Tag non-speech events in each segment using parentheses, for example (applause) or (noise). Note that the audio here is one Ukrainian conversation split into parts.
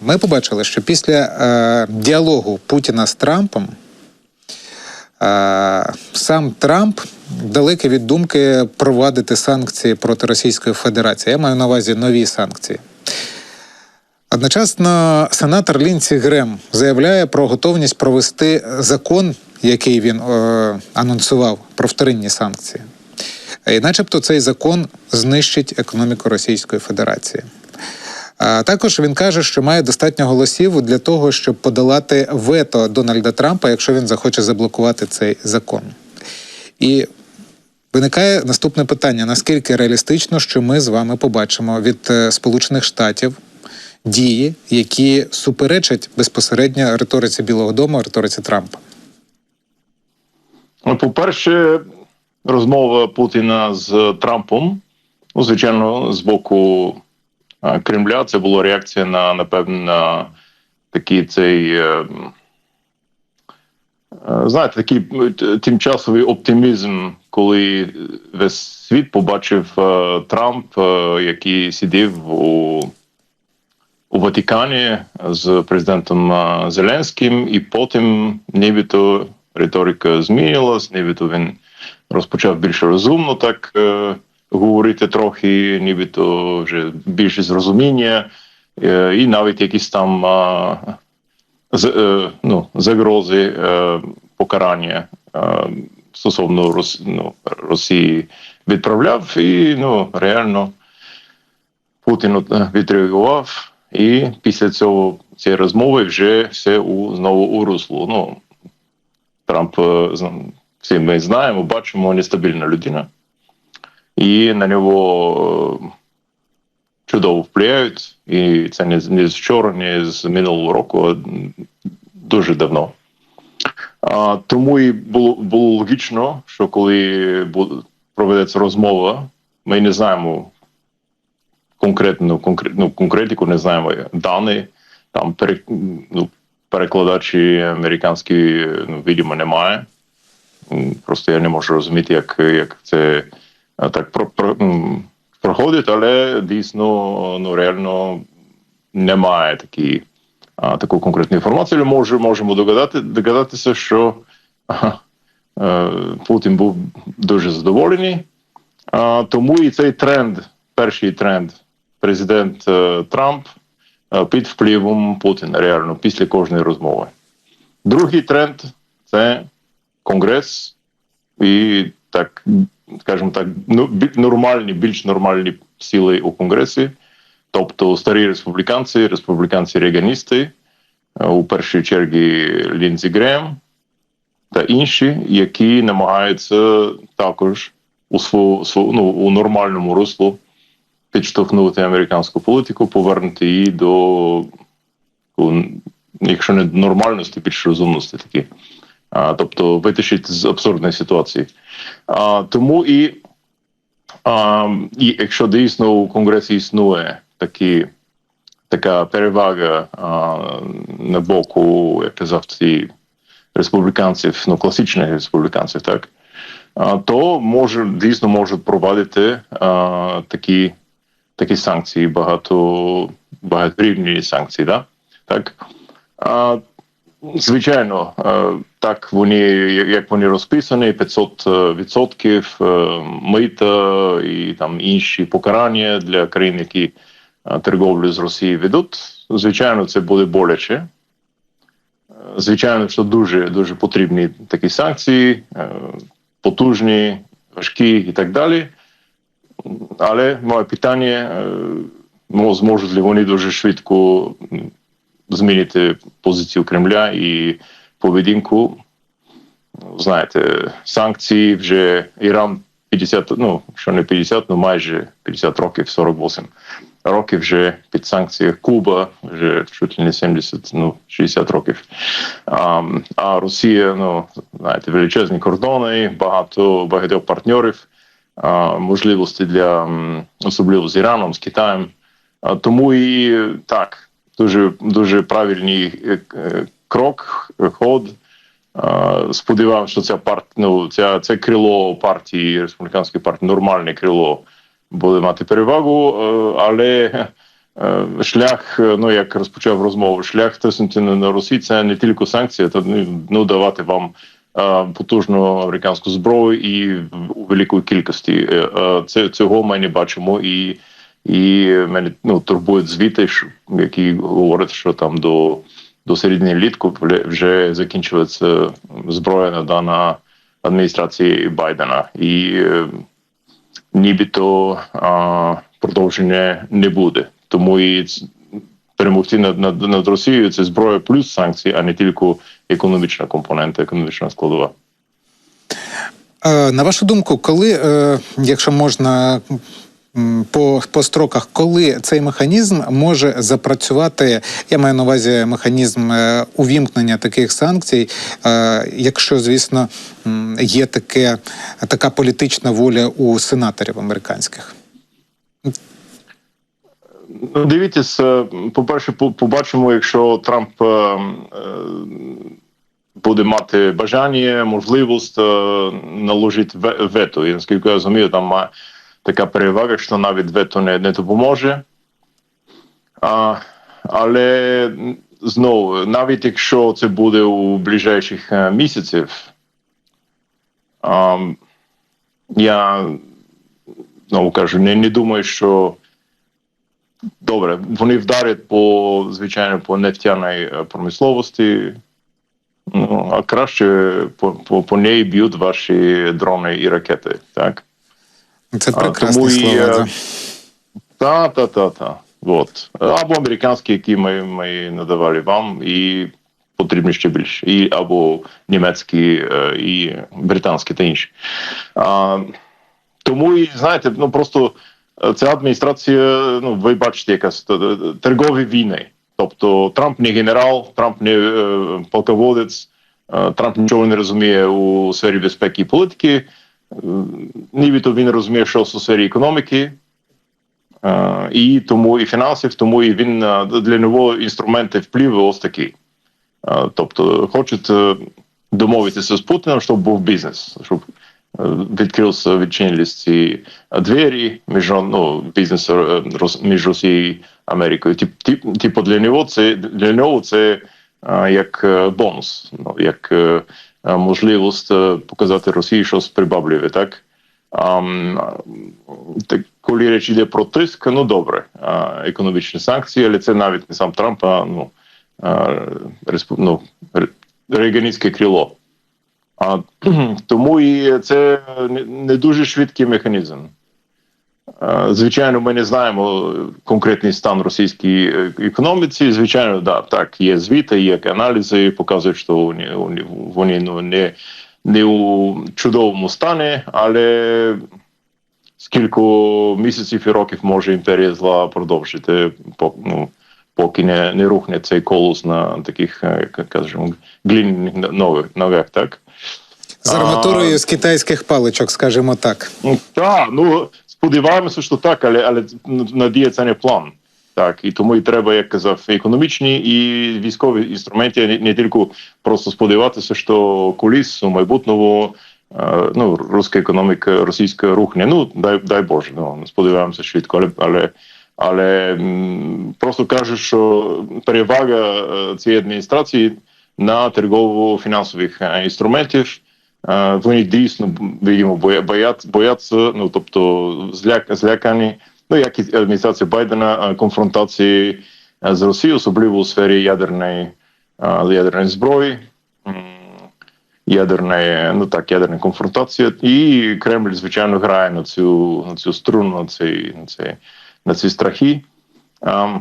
ми побачили, що після е, діалогу Путіна з Трампом е, сам Трамп далекий від думки провадити санкції проти Російської Федерації. Я маю на увазі нові санкції. Одночасно сенатор Лінці Грем заявляє про готовність провести закон, який він е, анонсував про вторинні санкції. І начебто цей закон знищить економіку Російської Федерації. А також він каже, що має достатньо голосів для того, щоб подолати вето Дональда Трампа, якщо він захоче заблокувати цей закон. І виникає наступне питання: наскільки реалістично, що ми з вами побачимо від е, Сполучених Штатів дії, які суперечать безпосередньо риториці Білого Дому, риториці Трампа? Ну, по-перше, розмова Путіна з Трампом, ну, звичайно, з боку Кремля, це була реакція на, напевно, на такий цей. е, е, Знаєте, такий тимчасовий оптимізм, коли весь світ побачив е, Трамп, який сидів у, у Ватикані з президентом Зеленським, і потім нібито риторика змінилась, нібито він розпочав більш розумно так говорити трохи, нібито вже більше зрозуміння, е, і навіть якісь там е, ну, загрози е, покарання стосовно ну, Росії відправляв, і ну, реально Путін відреагував, і після цього цієї розмови вже все у знову у русло. Ну, Трамп всі ми знаємо, бачимо нестабільна людина, і на нього е, чудово впливають. І це не, не з вчора, не з минулого року, а дуже давно. А, тому і було, було логічно, що коли проведеться розмова, ми не знаємо конкретну, конкретну конкретику, не знаємо дані, там пере, ну, перекладачі американські ну, видимо немає. Просто я не можу розуміти, як, як це так про, про, проходить, але дійсно ну, реально немає такі, а, такої конкретної інформації. Може, можемо догадати, догадатися, що ага, (laughs) е, Путін був дуже задоволений. А, тому і цей тренд, перший тренд, президент е, Трамп е, під впливом Путіна реально після кожної розмови. Другий тренд це Конгрес і так, скажімо так, ну, нормальні, більш нормальні сили у Конгресі, тобто старі республіканці, республіканці-реганісти, е, у першій черзі Лінзі Грем та інші, які намагаються також у свого, свого ну, у нормальному руслу підштовхнути американську політику, повернути її до, ну, якщо не нормальності, більш розумності такі. Тобто витащити з абсурдної ситуації. А, тому і, а, і якщо дійсно у Конгресі існує такі, така перевага а, на боку, як казав, ці республіканців, ну класичних республіканців, так, то може дійсно можуть провадити а, такі, такі санкції, багато багаторівні санкції, да? так. А, Звичайно, е, так вони як вони розписані, 500 відсотків е, мита і там інші покарання для країн, які е, торговлю з Росією ведуть. Звичайно, це буде боляче. Е, Звичайно, що дуже дуже потрібні такі санкції, е, потужні, важкі і так далі. Але моє питання: е, ну, зможуть ли вони дуже швидко змінити позицію Кремля і поведінку. Знаєте, санкції вже Іран 50, ну що не 50, ну майже 50 років, 48 років вже під санкціях Куба, вже чуть ли не 70, ну 60 років. А, а Росія, ну знаєте, величезні кордони, багато багатьох партнерів, а, можливості для особливо з Іраном, з Китаєм. А, тому і так дуже дуже правильний е, е, крок, е, ход. Сподіваюся, що ця парт, ну, ця, це крило партії, республіканської партії, нормальне крило буде мати перевагу, але шлях, ну як розпочав розмову, шлях тиснути на Росію це не тільки санкції, це ну, ну давати вам потужну американську зброю і у великій кількості. Це цього ми не бачимо і. І мене ну турбують звіти, які говорять, що там до, до середини літку вже- закінчується зброя надана адміністрації Байдена, і е, нібито а, продовження не буде. Тому і перемогти над, над, над Росією це зброя плюс санкції, а не тільки економічна компонента, економічна складова. Е, На вашу думку, коли, е, якщо можна по, по строках, коли цей механізм може запрацювати, я маю на увазі механізм е, увімкнення таких санкцій, е, якщо, звісно, є таке, така політична воля у сенаторів американських? Ну, дивіться, е, по-перше, побачимо, якщо Трамп буде мати бажання, можливість наложити вето. І наскільки я розумію, там має така перевага, що навіть вето не, не допоможе. А, але знову, навіть якщо це буде у ближайших е, місяців, а, я знову кажу, не, не думаю, що Добре, вони вдарять по звичайно по нефтяній е, промисловості. Ну, а краще по, по, по неї б'ють ваші дрони і ракети, так? Це прекрасні тому і, слова. е, да. Та, та, та, та. От. Або американські, які ми, ми надавали вам, і потрібні ще більше. І, або німецькі, е, і британські та інші. А, тому і знаєте, ну просто е, ця адміністрація, ну ви бачите, якась торгові війни. Тобто Трамп не генерал, Трамп не е, полководець, е, Трамп нічого не розуміє у сфері безпеки і політики. Е, Нібито він розуміє, що у сфері економіки. Е, і тому і фінансів, тому і він е, для нього інструменти впливу ось такі. Тобто, хочуть домовитися з Путіним, щоб був бізнес, щоб відкрився, відчинились ці двері між ну, бізнесу е, між Росією і Америкою. Тип, тип, типу для нього це для нього це як бонус, ну, як можливість е, показати Росії щось прибавливе, так? А, так, коли річ йде про тиск, ну добре, а, економічні санкції, але це навіть не сам Трамп, а ну, а, ну, ре- рейганістське крило. А, (clears throat) тому і це не дуже швидкий механізм. А, Звичайно, ми не знаємо конкретний стан російської е, економіці. Звичайно, да, так, є звіти, є аналізи, показують, що вони, вони, ну, не, не у чудовому стані, але скільки місяців і років може імперія зла продовжити, ну, поки не, не рухне цей колос на таких, е, як кажемо, глиняних ногах, так? З арматурою з китайських паличок, скажімо так. Ну, так, ну сподіваємося, що так, але, але надія це не план. Так, і тому і треба, як казав, економічні і військові інструменти, не, не тільки просто сподіватися, що колись у майбутньому е, ну, руська економіка, російська рухне. Ну, дай, дай Боже, ну, сподіваємося швидко, але, але, але просто кажу, що перевага е, цієї адміністрації на торгово-фінансових е, інструментів. Вони дійсно видимо боя- бояться, бояться, ну тобто зляк, злякані. Ну як і адміністрація Байдена конфронтації з Росією, особливо у сфері ядерної ядерної зброї, ядерної, ну так, ядерна конфронтація. І Кремль, звичайно, грає на цю на цю струну, на ці, на ці, на ці страхи. Ем,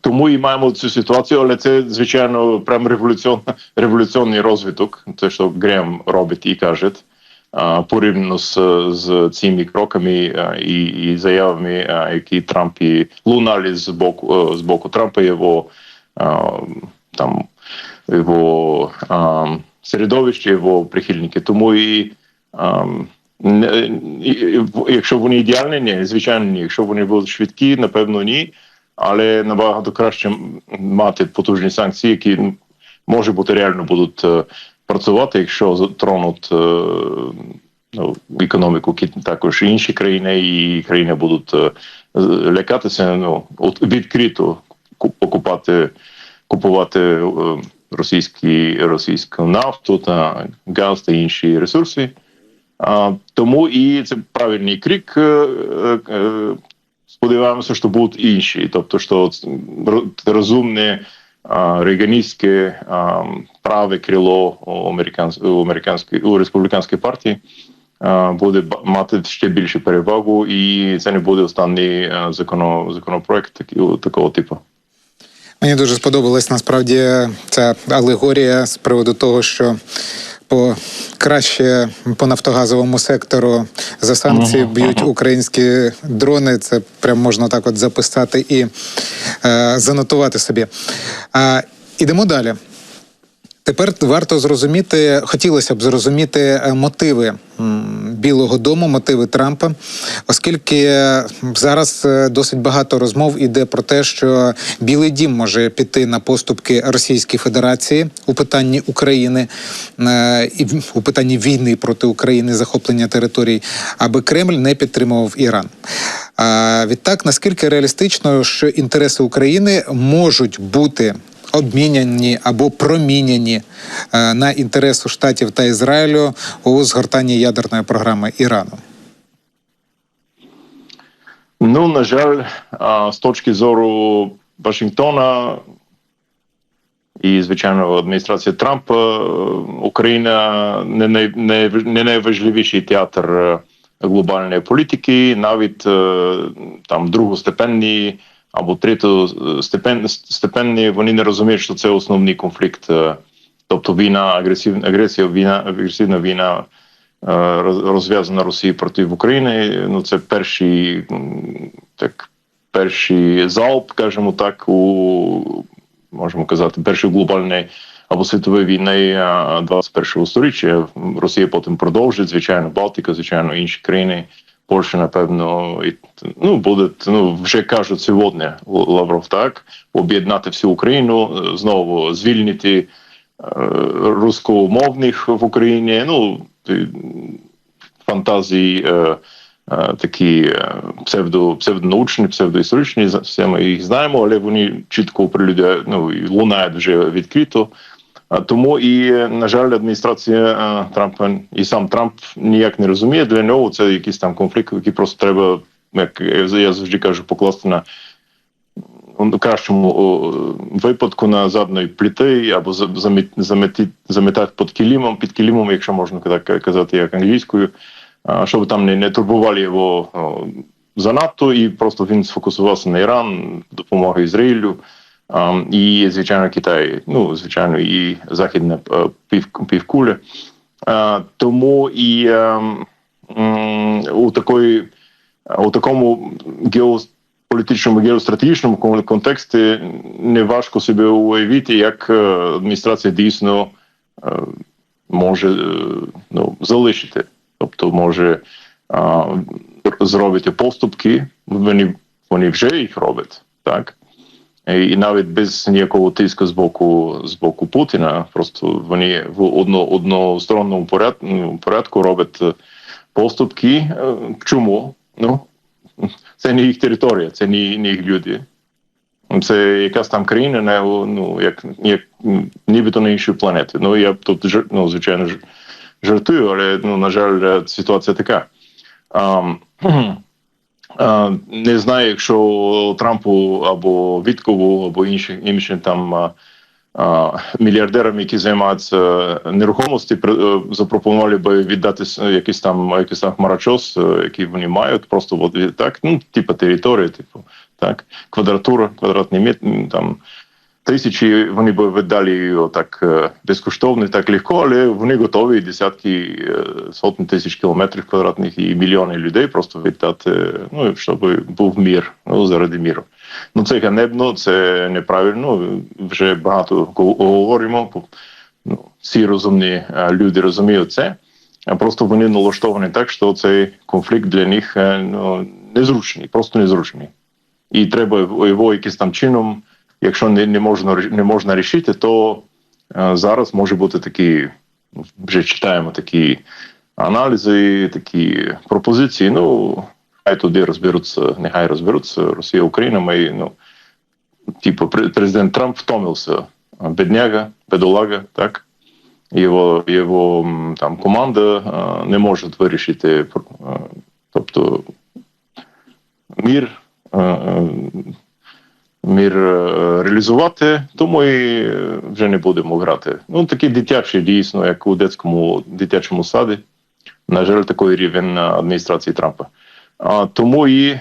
тому і маємо цю ситуацію, але це звичайно прям революціон, революційний розвиток. Те, що Грем робить і каже, порівняно з, з цими кроками і, і заявами, які Трамп і лунали з боку з боку Трампа, його там його середовище, його прихильники. Тому і- Якщо вони ідеальні, ні, звичайно, ні. Якщо вони будуть швидкі, напевно, ні але набагато краще мати потужні санкції, які може бути реально будуть е, працювати, якщо затронуть е, ну, економіку, також інші країни, і країни будуть е, лякатися, ну от відкрито ку- покупати, купувати російські, російську нафту та газ та інші ресурси. А, тому і це правильний крик. Сподіваємося, що будуть інші. Тобто, що розумне рейганістське праве крило у американської у республіканській партії буде мати ще більшу перевагу, і це не буде останній законо, законопроект такого типу. Мені дуже сподобалась насправді ця алегорія з приводу того, що по краще по нафтогазовому сектору за санкції б'ють українські дрони. Це прям можна так от записати і е, занотувати собі. А, ідемо далі. Тепер варто зрозуміти, хотілося б зрозуміти е, мотиви Білого Дому, мотиви Трампа, оскільки зараз е, досить багато розмов іде про те, що Білий Дім може піти на поступки Російській Федерації у питанні України е, і у питанні війни проти України, захоплення територій, аби Кремль не підтримував Іран. А відтак, наскільки реалістично, що інтереси України можуть бути обміняні або проміняні е, на інтереси Штатів та Ізраїлю у згортанні ядерної програми Ірану. Ну, на жаль, з точки зору Вашингтона і, звичайно, адміністрації Трампа, е, Україна не, най, не, не найважливіший театр е, глобальної політики, навіть там другостепенні або третьостепенні, вони не розуміють, що це основний конфлікт. е, Тобто війна, агресивна агресія, війна, агресивна війна е, розв'язана Росією проти України. Ну це перший так, перший залп, скажімо так, у можемо казати, першої глобальної або світової війни а, 21-го сторіччя. Росія потім продовжить, звичайно, Балтика, звичайно, інші країни. Польща, напевно, і ну буде ну вже кажуть сьогодні Лавров так об'єднати всю Україну, е, знову звільнити е, рускомовних в Україні. Ну фантазії е, е, такі е, псевдо, псевдонаучні, псевдоісторичні, все ми їх знаємо, але вони чітко прилюдяють, ну, лунають вже відкрито. Тому і, е, на жаль, адміністрація е, Трампа і сам Трамп ніяк не розуміє. Для нього це якийсь там конфлікт, який просто треба, як я завжди кажу, покласти на у кращому випадку на задної пліти або за- замети, заметати під килимом, під килимом, якщо можна так казати, як англійською, щоб там не, не турбували його занадто, і просто він сфокусувався на Іран, допомога Ізраїлю. І, звичайно, Китай, ну, звичайно, і Західна е, пів, півкуля. Тому і ем, у такої у такому геополітичному геостратегічному контексті не важко собі уявити, як е, адміністрація дійсно е, може е, ну, залишити, тобто може зробити поступки. Вони, вони вже їх роблять, так. І навіть без ніякого тиску з боку з боку Путіна, просто вони в одно, односторонньому порядку, ну, порядку роблять е, поступки. Е, Чому? Ну це не їх територія, це не, не їх люди. Це якась там країна, не, ну, як, як нібито на іншій планеті. Ну, я тут, ну, звичайно, жартую, але, ну, на жаль, е, ситуація така. А, не знаю, якщо Трампу або Віткову, або іншим, іншим там мільярдерам, які займаються нерухомості, е, запропонували би віддати якийсь там якийсь там хмарочос, е, який вони мають, просто от так, ну, типу території, типу, так, квадратура, квадратний метр, там. Тисячі вони б віддали його так е, безкоштовно, так легко, але вони готові десятки е, сотні тисяч кілометрів квадратних і мільйони людей просто віддати, ну щоб був мір, ну заради міру. Ну це ганебно, це неправильно. Вже багато говоримо. Ну, всі розумні е, люди розуміють це. А просто вони налаштовані так, що цей конфлікт для них е, ну, незручний, просто незручний. І треба його якимось там чином якщо не, не можна не можна рішити, то е, зараз може бути такі, вже читаємо такі аналізи, такі пропозиції. Ну хай туди розберуться, нехай розберуться Росія, Україна. Ми ну типу, президент Трамп втомився. Бедняга, бедолага, так. Його, його там команда е, не може вирішити. е, Тобто мір, е, мір е, реалізувати, тому і е, вже не будемо грати. Ну, такі дитячі, дійсно, як у дитячому дитячому саді. На жаль, такий рівень адміністрації Трампа. А, тому і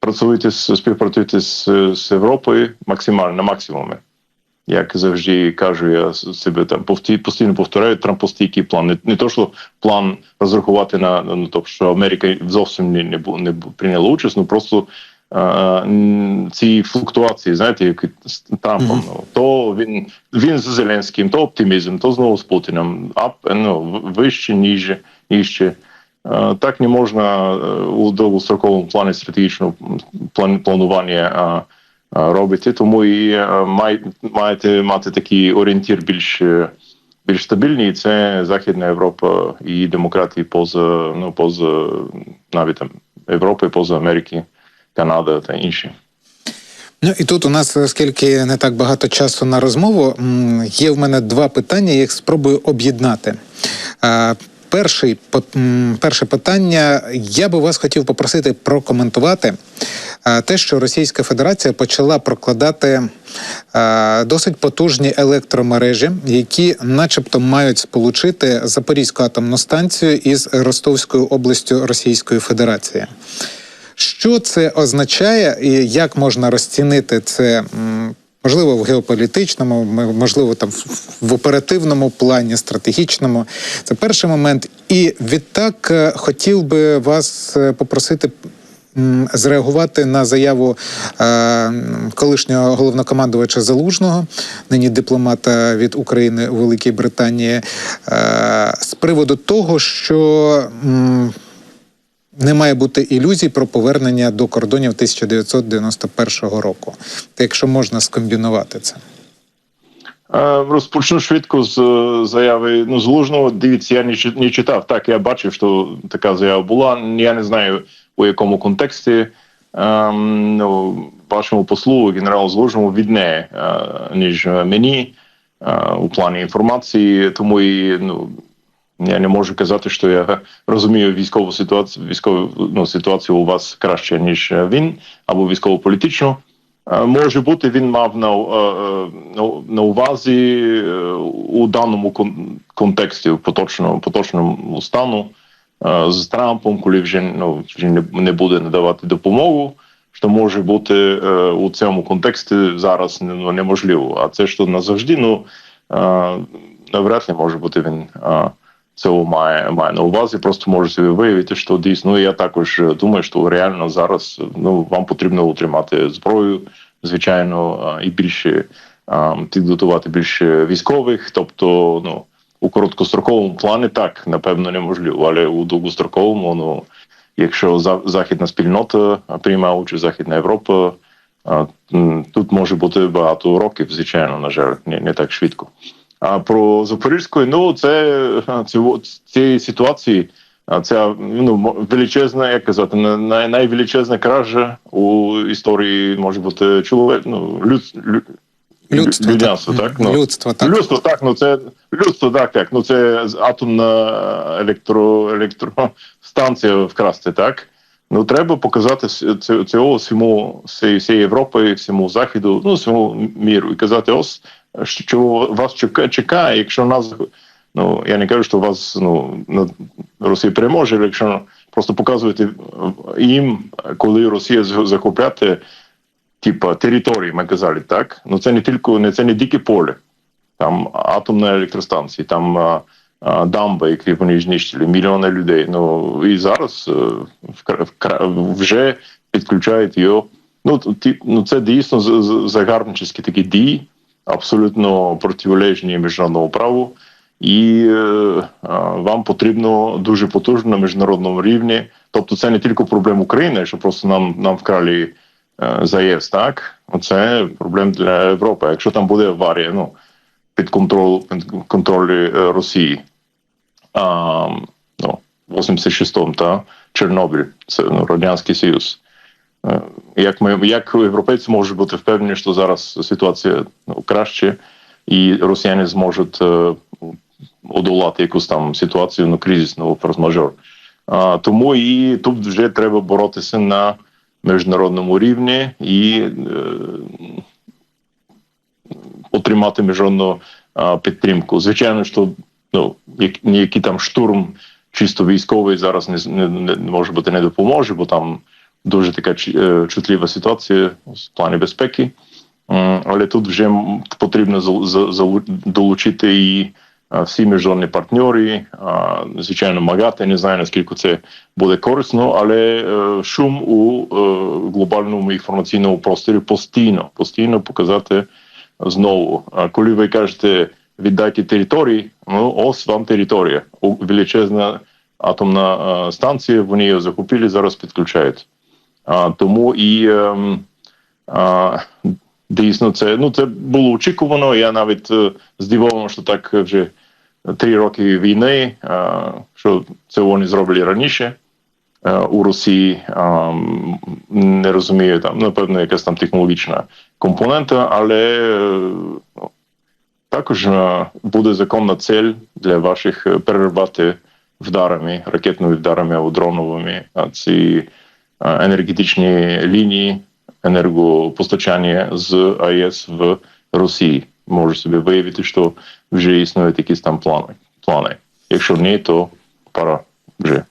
працюйте з- співпрацюйте з, з Європою максимально на максимумі. Як завжди кажу, я себе там постійно повторяю, трампостійкий план. Не, не то, що план розрахувати на ну, тобто, що Америка зовсім не, не, не прийняла участь, ну просто ці флуктуації, знаєте, як з Трампом. Ну, то він, він з Зеленським, то оптимізм, то знову з Путіним, а ну, вище, ніже, ніжче. Е, Так не можна е, у довгостроковому плані стратегічного планування робити, тому і е, маєте мати такий орієнтір більш, е, більш стабільний. і Це Західна Європа і демократії поза ну поза навіть там Європи, поза Америки, Канада та інші. Ну і тут у нас, оскільки не так багато часу на розмову, є в мене два питання, я їх спробую об'єднати. Е, Перший, перше питання. Я би вас хотів попросити прокоментувати е, те, що Російська Федерація почала прокладати е, досить потужні електромережі, які, начебто, мають сполучити Запорізьку атомну станцію із Ростовською областю Російської Федерації. Що це означає, і як можна розцінити це? Можливо, в геополітичному, можливо, там в- оперативному плані, стратегічному. Це перший момент. І відтак е, хотів би вас е, попросити зреагувати на заяву е, колишнього головнокомандувача Залужного, нині дипломата від України у Великій Британії, з приводу того, що. Не має бути ілюзій про повернення до кордонів 1991 року. Та якщо можна скомбінувати це. Е, Розпочну швидко з е, заяви ну, Залужного. Дивіться, я не, не читав. Так, я бачив, що така заява була. Я не знаю у якому контексті. Ем, ну, вашому послу, генералу Залужному, відне, е, ніж мені е, у плані інформації. Тому і ну, я не можу казати, що я розумію військову ситуацію, військову ну, ситуацію у вас краще, ніж він, або військово-політичну. Е, Може бути, він мав на, е, е, на- увазі е, у даному кон- контексті поточному, поточному стану е, з Трампом, коли вже ну, вже не, буде надавати допомогу. Що може бути е, у цьому контексті зараз ну, неможливо. А це що назавжди, ну е, навряд ли може бути він е, цього має, має на увазі. Просто може собі виявити, що дійсно ну, я також е, думаю, що реально зараз ну вам потрібно утримати зброю, звичайно, е, і більше е, підготувати більше військових. Тобто, ну у короткостроковому плані так напевно неможливо, але у довгостроковому, ну якщо західна спільнота приймає участь, Західна Європа. Тут може бути багато років, звичайно, на жаль, не, не так швидко. А про Запорізьку, ну це цієї ситуації. Ця ну величезна, як казати, най, найвеличезна кража у історії може бути чоловік, ну люд, лю, Людство, людянство, так? Ну, Людство, так. Людство, так, ну це людство, так, так. Ну це атомна електро, електростанція вкрасти, так. Ну треба показати цього всьому всій, всій Європі, всьому заходу, ну всьому міру, і казати, ось що вас чекає, якщо нас. Ну я не кажу, що вас ну Росія переможе, якщо просто показувати їм, коли Росія захопляти типа території, ми казали, так? Ну це не тільки не це не дике поле, там атомна електростанція, там а, а, дамби, які вони знищили, мільйони людей. Ну і зараз е, вкра- вкра- вже підключають його. Ну, ті, ну це дійсно з- з- такі дії, абсолютно протилежні міжнародному праву. І е, вам потрібно дуже потужно на міжнародному рівні. Тобто, це не тільки проблема України, що просто нам нам вкрали е, заєць, так це проблема для Європи. Якщо там буде аварія, ну під контроль під контроль е, Росії. А, ну, 86-му, та Чорнобиль, це ну, Радянський Союз. Е, Як ми як європейці можуть бути впевнені, що зараз ситуація ну, краще, і росіяни зможуть е, одолати якусь там ситуацію, ну кризисну форс-мажор. Тому і тут вже треба боротися на міжнародному рівні і е, отримати міжнародну а, підтримку. Звичайно, що ну, як, ніякий там штурм чисто військовий зараз не, не, не може бути не допоможе, бо там дуже така е, чутлива ситуація в плані безпеки. Але тут вже потрібно долучити і всі міжнародні партнери, звичайно, МАГАТА, не знаю наскільки це буде корисно, але е, шум у е, глобальному інформаційному просторі постійно, постійно показати знову. Коли ви кажете віддайте території, ну ось вам територія. Величезна атомна е, станція, вони її закупили, зараз підключають. А, тому і а, дійсно це ну це було очікувано. Я навіть е, здивований, що так вже три роки війни, е, що це вони зробили раніше. е, У Росії не розумію там, напевно, якась там технологічна компонента, але е, ну, також е, буде законна цель для ваших е, перервати вдарами, ракетними вдарами або дроновими ці е, енергетичні лінії енергопостачання з АЕС в Росії. Може собі виявити, що вже існують якісь там плани. плани. Якщо ні, то пора вже.